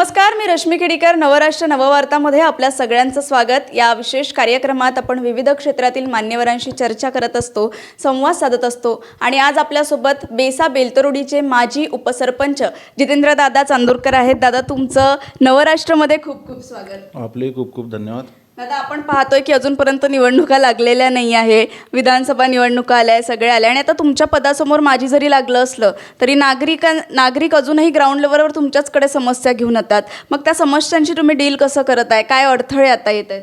नमस्कार मी रश्मी खेडीकर नवराष्ट्र नववार्तामध्ये आपल्या सगळ्यांचं स्वागत. या विशेष कार्यक्रमात आपण विविध क्षेत्रातील मान्यवरांशी चर्चा करत असतो संवाद साधत असतो आणि आज आपल्यासोबत बेसा बेलतरोडीचे माजी उपसरपंच जितेंद्र दादा चांदोरकर आहेत. दादा तुमचं नवराष्ट्रमध्ये खूप खूप स्वागत. आपले खूप खूप धन्यवाद. दादा आपण पाहतोय की अजूनपर्यंत निवडणुका लागलेल्या नाही आहे. विधानसभा निवडणुका आल्या आहे सगळ्या आल्या आणि आता तुमच्या पदासमोर माझी जरी लागलं असलं तरी नागरिकां नागरिक अजूनही ग्राउंड लेवलवर तुमच्याचकडे समस्या घेऊन येतात. मग त्या समस्यांशी तुम्ही डील कसं करत आहे काय अडथळे आता येत आहेत?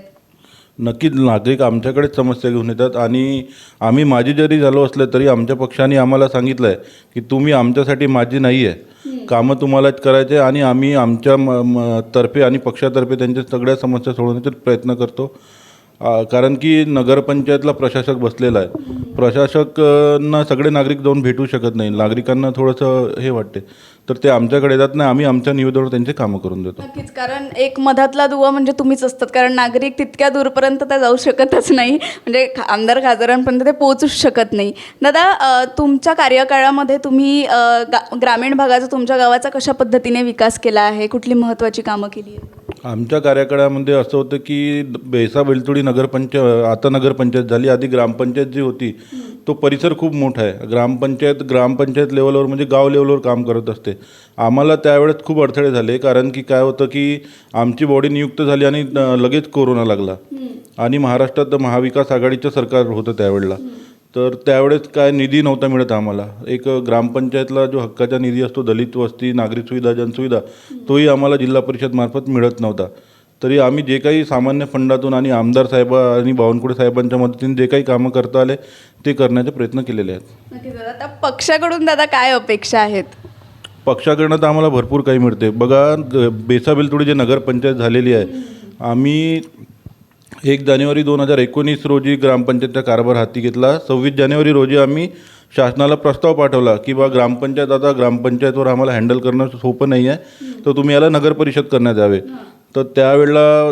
नक्कीच नागरिक आमच्याकडेच समस्या घेऊन येतात. आणि आम्ही माझी जरी झालो असलं तरी आमच्या पक्षाने आम्हाला सांगितलं आहे की तुम्ही आमच्यासाठी माझी नाही आहे कामं तुम्हालाच करायचे आणि आम्ही आमच्या म म- तर्फे आणि पक्षातर्फे त्यांच्या सगळ्या समस्या सोडवण्याचे प्रयत्न करतो. कारण की नगरपंचायतला प्रशासक बसलेला आहे. प्रशासकांना सगळे नागरिक जाऊन भेटू शकत नाही. नागरिकांना थोडंसं हे वाटते. तर ते आमच्याकडे येतात नाही आम्ही आमच्या निवेदनावर त्यांचे कामं करून देतो. नक्कीच कारण एक मधातला दुवा म्हणजे तुम्हीच असतात. कारण नागरिक तितक्या दूरपर्यंत त्या जाऊ शकतच नाही. म्हणजे खा- आमदार खासदारांपर्यंत ते पोहोचूच शकत नाही. दादा अ, तुमच्या कार्यकाळामध्ये तुम्ही अ, गा- ग्रामीण भागाचा तुमच्या गावाचा कशा पद्धतीने विकास केला आहे? कुठली महत्त्वाची कामं केली आहेत? आमच्या कार्यकाळामध्ये असं होतं की बेसा बेलतोडी नगरपंचायत आता नगरपंचायत झाली. आधी ग्रामपंचायत जी होती तो परिसर खूप मोठा आहे. ग्रामपंचायत ग्रामपंचायत लेवलवर म्हणजे गाव लेवलवर काम करत असते. आम्हाला त्यावेळेस खूप अडथळे झाले कारण की काय होतं की आमची बॉडी नियुक्त झाली आणि लगेच कोरोना लागला. आणि महाराष्ट्रात महाविकास आघाडीचं सरकार होतं त्यावेळेला. तर त्यावेळेस काय निधी नव्हता मिळत आम्हाला. एक ग्रामपंचायतला जो हक्काचा निधी असतो दलित वस्ती नागरिक सुविधा जनसुविधा तोही आम्हाला जिल्हा परिषद मार्फत मिळत नव्हता. तरी आम्ही जे काही सामान्य फंडातून आणि आमदार साहेब आणि बावनकुळे साहेबांच्या मदतीने जे काही कामं करता आले ते करण्याचे प्रयत्न केलेले आहेत. दादा आता पक्षाकडून दादा काय अपेक्षा आहेत? पक्षाकडनं तर आम्हाला भरपूर काही मिळते. बघा ग- बेसा बेलतोडी जे नगरपंचायत झालेली आहे आम्ही एक जानेवारी दोन हजार एकोणीस रोजी ग्रामपंचायतचा कारभार हाती घेतला. सव्वीस जानेवारी रोजी आम्ही शासनाला प्रस्ताव पाठवला की बा ग्रामपंचायत आता ग्रामपंचायतवर आम्हाला हँडल करणं सोपं नाही आहे तर तुम्ही याला नगरपरिषद करण्यात यावे. तर त्यावेळेला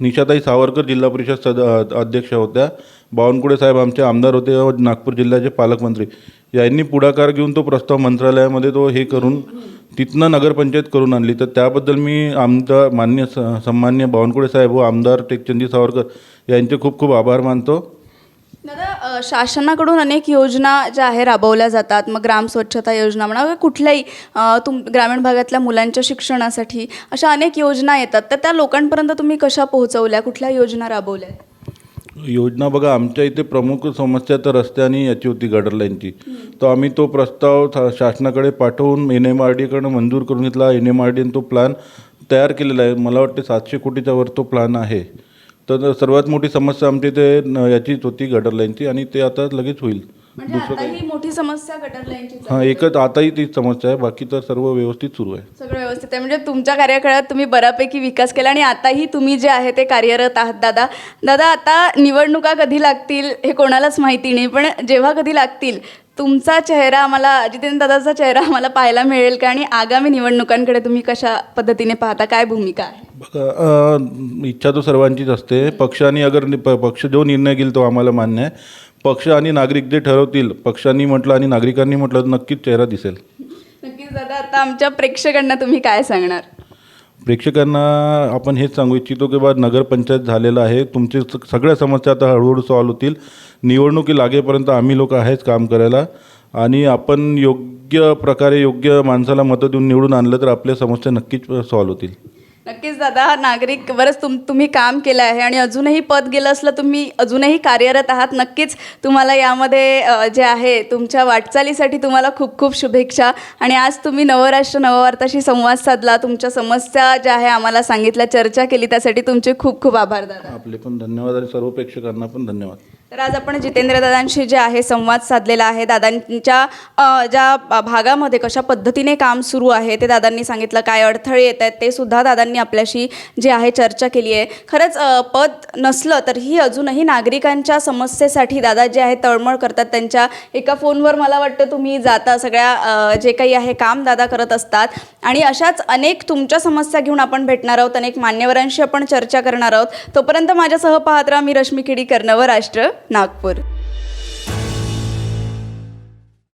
निशाताई सावरकर जिल्हा परिषद सद अध्यक्ष होत्या. बावनकुळे साहेब आमचे आमदार होते. व नागपूर जिल्ह्याचे पालकमंत्री. यांनी पुढाकार घेऊन तो प्रस्ताव मंत्रालयामध्ये तो हे करून तिथनं नगरपंचायत करून आणली. तर त्याबद्दल मी आमचा मान्य स सन्मान्य बावनकुळे साहेब व आमदार टेकचंदी सावरकर यांचे खूप खूप आभार मानतो. दादा शासनाकडून अनेक योजना ज्या आहे राबवल्या जातात मग ग्राम स्वच्छता योजना म्हणा किंवा कुठल्याही तुम ग्रामीण भागातल्या मुलांच्या शिक्षणासाठी अशा अनेक योजना येतात. तर त्या लोकांपर्यंत तुम्ही कशा पोहोचवल्या? कुठल्या योजना राबवल्या? योजना बघा आमच्या इथे प्रमुख समस्या तर रस्त्यानी याची होती गटर लाईनची. तर आम्ही तो प्रस्ताव शासनाकडे पाठवून एन एम आर डीकडनं मंजूर करून घेतला. एन एम आर डीने तो प्लॅन तयार केलेला आहे. मला वाटते सातशे कोटीच्या वर तो प्लॅन आहे. तर सर्वात मोठी समस्या आमच्या इथे न- याचीच होती गटर लाईनची आणि ते आता लगेच होईल. म्हणजे आता ही मोठी समस्या गटर लाईनची हां एकच आताही तीच समस्या आहे बाकी तर सर्व व्यवस्थित सुरू आहे. सगळं व्यवस्थित आहे. म्हणजे तुमच्या कार्यकाळात तुम्ही बऱ्यापैकी विकास केला आणि आताही तुम्ही जे आहे ते कार्यरत आहात दादा. दादा आता निवडणुका कधी लागतील हे कोणालाच माहिती नाही पण जेव्हा कधी लागतील तुमचा चेहरा आम्हाला जितेंद्र दादाचा चेहरा आम्हाला पाहायला मिळेल का? आणि आगामी निवडणुकांकडे तुम्ही कशा पद्धतीने पाहता? काय भूमिका आहे? बघा अ, इच्छा तर सर्वांचीच असते. पक्षाने अगर नि- प- पक्ष जो निर्णय घेईल तो आम्हाला मान्य आहे. पक्ष आणि नागरिक जे ठरवतील पक्षांनी म्हटलं आणि नागरिकांनी म्हटलं तर नक्कीच चेहरा दिसेल. नक्कीच दादा आता आमच्या प्रेक्षकांना तुम्ही काय सांगणार? प्रेक्षकांना आपण हेच सांगू इच्छितो की बा नगरपंचायत झालेलं आहे तुमचे स- सगळ्या समस्या आता हळूहळू सॉल्व्ह होतील. निवडणुकी लागेपर्यंत आम्ही लोक आहेच काम करायला. आणि आपण योग्य प्रकारे योग्य माणसाला मतं देऊन निवडून आणलं तर आपल्या समस्या नक्कीच सॉल्व्ह होतील. नक्कीच दादा नागरिक बरंच तुम तुम्ही काम केलं आहे आणि अजूनही पद गेलं असलं तुम्ही अजूनही कार्यरत आहात. नक्कीच तुम्हाला यामध्ये जे आहे तुमच्या वाटचालीसाठी तुम्हाला खूप खूप शुभेच्छा. आणि आज तुम्ही नवराष्ट्र नववार्ताशी संवाद साधला. तुमच्या समस्या ज्या आहे आम्हाला सांगितल्या चर्चा केली. त्यासाठी तुमचे खूप खूप आभार दादा. आपले पण धन्यवाद आणि सर्व प्रेक्षकांना पण धन्यवाद. तर आज आपण जितेंद्र दादांशी जे आहे संवाद साधलेला आहे. दादांच्या ज्या भागामध्ये कशा पद्धतीने काम सुरू आहे ते दादांनी सांगितलं काय अडथळे येत आहेत ते सुद्धा दादांनी आपल्याशी जे आहे चर्चा केली आहे. खरंच पद नसलं तरीही अजूनही नागरिकांच्या समस्येसाठी दादा जे आहे तळमळ करतात. त्यांच्या एका फोनवर मला वाटतं तुम्ही जाता सगळ्या जे काही आहे काम दादा करत असतात. आणि अशाच अनेक तुमच्या समस्या घेऊन आपण भेटणार आहोत अनेक मान्यवरांशी आपण चर्चा करणार आहोत. तोपर्यंत माझ्यासह पाहत राहा मी रश्मी खेडीकर राष्ट्र नागपूर